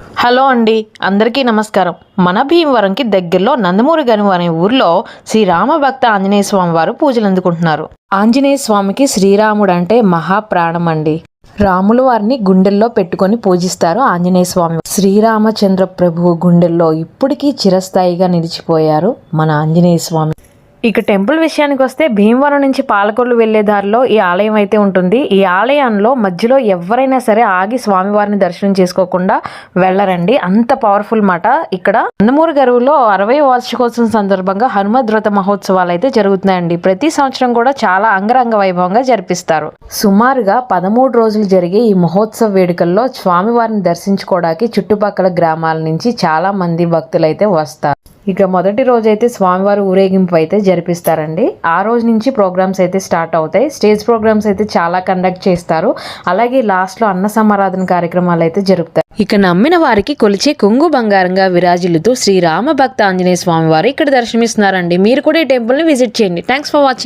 Hello అండి అందరికీ నమస్కారం. మన భీమవరంకి దగ్గరలో నందమూరి గనువు అనే ఊర్లో శ్రీరామ భక్త ఆంజనేయ స్వామి వారు పూజలు అందుకుంటున్నారు. ఆంజనేయ స్వామికి శ్రీరాముడు అంటే మహాప్రాణం అండి రాముల వారిని గుండెల్లో పెట్టుకొని పూజిస్తారు ఆంజనేయ స్వామి. శ్రీరామచంద్ర ప్రభువు గుండెల్లో ఇప్పటికీ చిరస్థాయిగా నిలిచిపోయారు మన ఆంజనేయ స్వామి. ఇక టెంపుల్ విషయానికి వస్తే భీమవరం నుంచి పాలకొల్లు వెళ్ళే దారిలో ఈ ఆలయం అయితే ఉంటుంది. ఈ ఆలయంలో మధ్యలో ఎవరైనా సరే ఆగి స్వామివారిని దర్శనం చేసుకోకుండా వెళ్ళరండి. అంత పవర్ఫుల్ మాట. ఇక్కడ నందమూరి గరువులో అరవై వార్షికోత్సవం సందర్భంగా హనుమద్ మహోత్సవాలు అయితే జరుగుతున్నాయండి. ప్రతి సంవత్సరం కూడా చాలా అంగరంగ వైభవంగా జరిపిస్తారు. సుమారుగా పదమూడు రోజులు జరిగే ఈ మహోత్సవ వేడుకల్లో స్వామివారిని దర్శించుకోవడానికి చుట్టుపక్కల గ్రామాల నుంచి చాలా మంది భక్తులైతే వస్తారు. ఇక మొదటి రోజు అయితే స్వామివారి ఊరేగింపు అయితే జరిపిస్తారండి. ఆ రోజు నుంచి ప్రోగ్రామ్స్ అయితే స్టార్ట్ అవుతాయి. స్టేజ్ ప్రోగ్రామ్స్ అయితే చాలా కండక్ట్ చేస్తారు. అలాగే లాస్ట్లో అన్న సమారాధన కార్యక్రమాలు అయితే జరుపుతారు. ఇక నమ్మిన వారికి కొలిచే కొంగు బంగారంగా విరాజిల్లుతూ శ్రీరామ భక్త ఆంజనేయ స్వామి వారు ఇక్కడ దర్శనమిస్తున్నారండి. మీరు కూడా ఈ టెంపుల్ని విజిట్ చేయండి. Thanks for watching